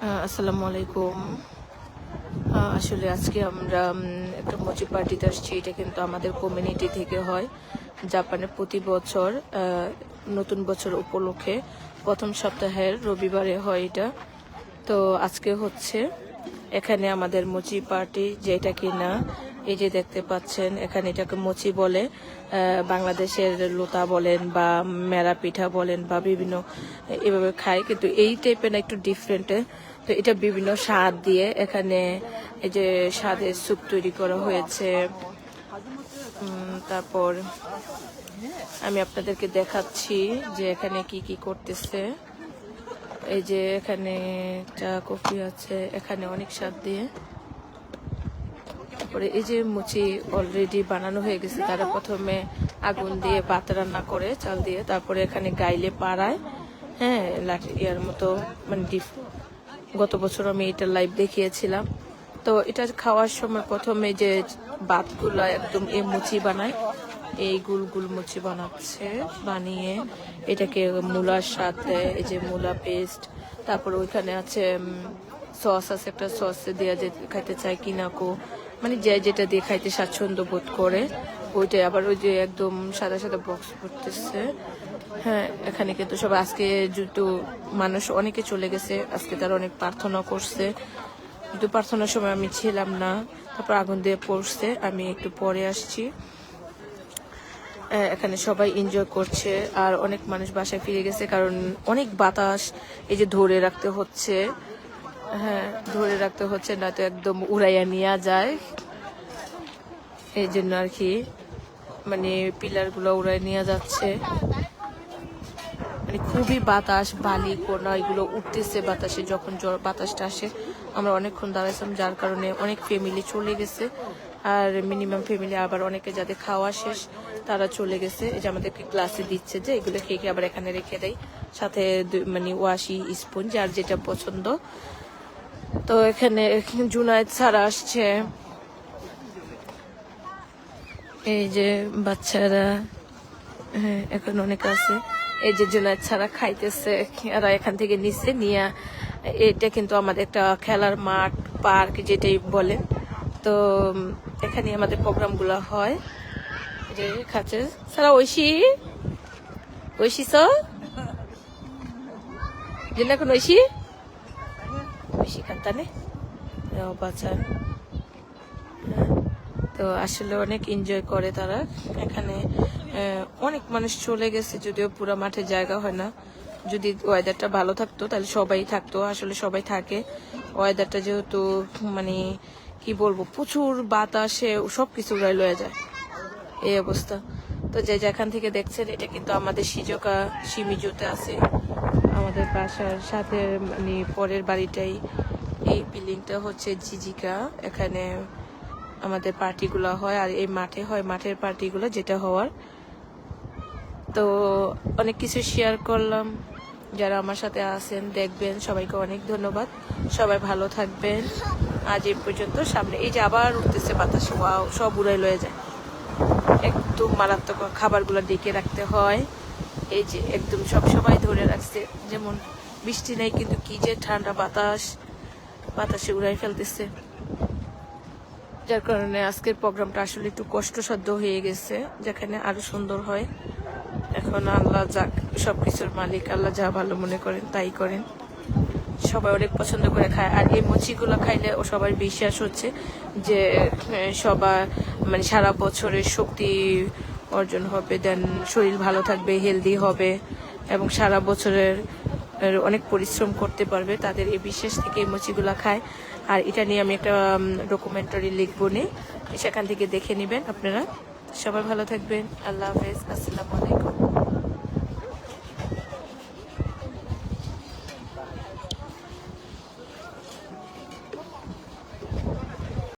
আসসালামু আলাইকুম। আসলে আজকে আমরা একটা মজি পার্টিতে আসছি। এটা কিন্তু আমাদের কমিউনিটি থেকে হয়। জাপানে প্রতি বছর নতুন বছর উপলক্ষে প্রথম সপ্তাহের রবিবারে হয় এটা। তো আজকে হচ্ছে এখানে আমাদের মুচি পার্টি যেটা কিনা, এই যে দেখতে পাচ্ছেন, এখানে এটাকে মুচি বলে। বাংলাদেশের লোতা বলেন বা মেরা পিঠা বলেন বা বিভিন্ন এভাবে খায়। কিন্তু এই টাইপের একটু ডিফারেন্ট তো এটা বিভিন্ন স্বাদ দিয়ে এখানে এই যে স্বাদের স্যুপ তৈরি করা হয়েছে। তারপর আমি আপনাদেরকে দেখাচ্ছি যে এখানে কি কি করতেছে। এই যে এখানে চা কফি আছে, এখানে অনেক স্বাদ দিয়ে। তারপরে এই যে মুচি অলরেডি বানানো হয়ে গেছে, তারা প্রথমে আগুন দিয়ে ভাত রান্না করে, চাল দিয়ে। তারপরে এখানে গাইলে পাড়ায় হ্যাঁ লাঠি ইয়ার মতো মানে ডিপ গত বছর আমি এটা লাইভ দেখিয়েছিলাম। তো এটা খাওয়ার সময় প্রথমে যে ভাতগুলো একদম এ মুচি বানায়, এই গুল গুল মুচি বানাচ্ছে, বানিয়ে এটাকে মূলার সাথে, এই যে মূলা পেস্ট তারপর ওইখানে আছে সস আছে, একটা সস দেওয়া যে খাইতে চায় কিনাকো মানে যে যেটা দিয়ে খাইতে স্বাচ্ছন্দ্য বোধ করে ওইটাই, আবার ওই যে একদম সাদা সাদা বক্স করতেছে হ্যাঁ এখানে কিন্তু সব আজকে যেহেতু মানুষ অনেকে চলে গেছে, আজকে তারা অনেক প্রার্থনা করছে। কিন্তু প্রার্থনার সময় আমি ছিলাম না, তারপর আগুন দিয়ে পড়ছে, আমি একটু পরে আসছি। এখানে সবাই এনজয় করছে, আর অনেক মানুষ বাসায় ফিরে গেছে, কারণ অনেক বাতাস এই যে ধরে রাখতে হচ্ছে। হ্যাঁ ধরে রাখতে হচ্ছে, না তো একদম উড়াইয়া নিয়ে যায়। এই জন্য আর কি। মানে পিলারগুলো উড়াই নিয়ে যাচ্ছে। মানে খুবই বাতাস, বালি, কোনা, এগুলো উঠতেছে বাতাসে, যখন জ্বর, বাতাসটা আসে, আমরা অনেকক্ষণ দাঁড়াইছিলাম, যার কারণে অনেক ফ্যামিলি চলে গেছে। আর মিনিমাম ফ্যামিলি আবার অনেকে যাদের খাওয়া শেষ, তারা চলে গেছে। যে আমাদেরকে গ্লাসে দিচ্ছে যে, এগুলো খেয়ে আবার এখানে রেখে দেয়। সাথে মানে ওয়াশি স্পুন যার যেটা পছন্দ। তো এখানে জুনায়েদ স্যার আসছে। এই যে বাচ্চারা হ্যাঁ এখন অনেক আছে। এই যে জুনায়েদ ছাড়া খাইতেছে, এরা এখান থেকে নিচ্ছে নিয়ে, এটা কিন্তু আমাদের একটা খেলার মাঠ, পার্ক যেটাই বলে তো এখানে আমাদের প্রোগ্রামগুলো হয়। যে খাচ্ছে। সারা ঐশী? ঐশী স? জিনা কোন ঐশী? ঐশী খান্তানে বাচ্চা। তো আসলে অনেক এনজয় করে তারা। এখানে অনেক মানুষ চলে গেছে, যদিও পুরো মাঠে জায়গা হয় না। যদি ওয়েদারটা ভালো থাকতো, তাহলে সবাই থাকতো, আসলে সবাই থাকে। ওয়েদারটা যেহেতু মানে কি বলব, প্রচুর বাতাসে সব কিছু উড়াই লয়ে যায়। এই অবস্থা। তো যে যেখান থেকে দেখছেন, এটা কিন্তু আমাদের সিজকা সিমিজুতে আছে। আমাদের বাসার সাথে মানে পরের বাড়িটাই। এই বিল্ডিংটা হচ্ছে জিজিকা। এখানে আমাদের পার্টিগুলো হয় আর এই মাঠে হয়, মাঠের পার্টিগুলো যেটা হওয়ার। তো অনেক কিছু শেয়ার করলাম। যারা আমার সাথে আছেন, দেখবেন, সবাইকে অনেক ধন্যবাদ। সবাই ভালো থাকবেন। আজ এই পর্যন্ত সামনে, এই যে আবার উঠতেছে বাতাস সব উড়াই লয়ে যায়। একদম মারাত্মক খাবারগুলো ডেকে রাখতে হয়। এই যে একদম সব সবাই ধরে রাখছে, যেমন বৃষ্টি নেই, কিন্তু কি যে ঠান্ডা বাতাস, বাতাসে উড়াই ফেলতেছে। যার কারণে আজকের প্রোগ্রামটা আসলে একটু কষ্টসাধ্য হয়ে গেছে, যেখানে আরও সুন্দর হয়। এখন আল্লাহ যাক, সবকিছুর মালিক, আল্লাহ যা ভালো মনে করেন তাই করেন। সবাই অনেক পছন্দ করে খায়, আর এই মুচিগুলো খাইলে ও সবার বিশ্বাস হচ্ছে যে সবার মানে সারা বছরের শক্তি অর্জন হবে, দেন শরীর ভালো থাকবে হেলদি হবে, এবং সারা বছরের অনেক পরিশ্রম করতে পারবে। তাদের এই বিশ্বাস থেকে এই মুচিগুলা খায়। আর এটা নিয়ে আমি একটা ডকুমেন্টারি লিখব নি। সেখান থেকে দেখে নেবেন আপনারা। সবাই ভালো থাকবেন। আল্লাহ হাফেজ। আসসালামু আলাইকুম।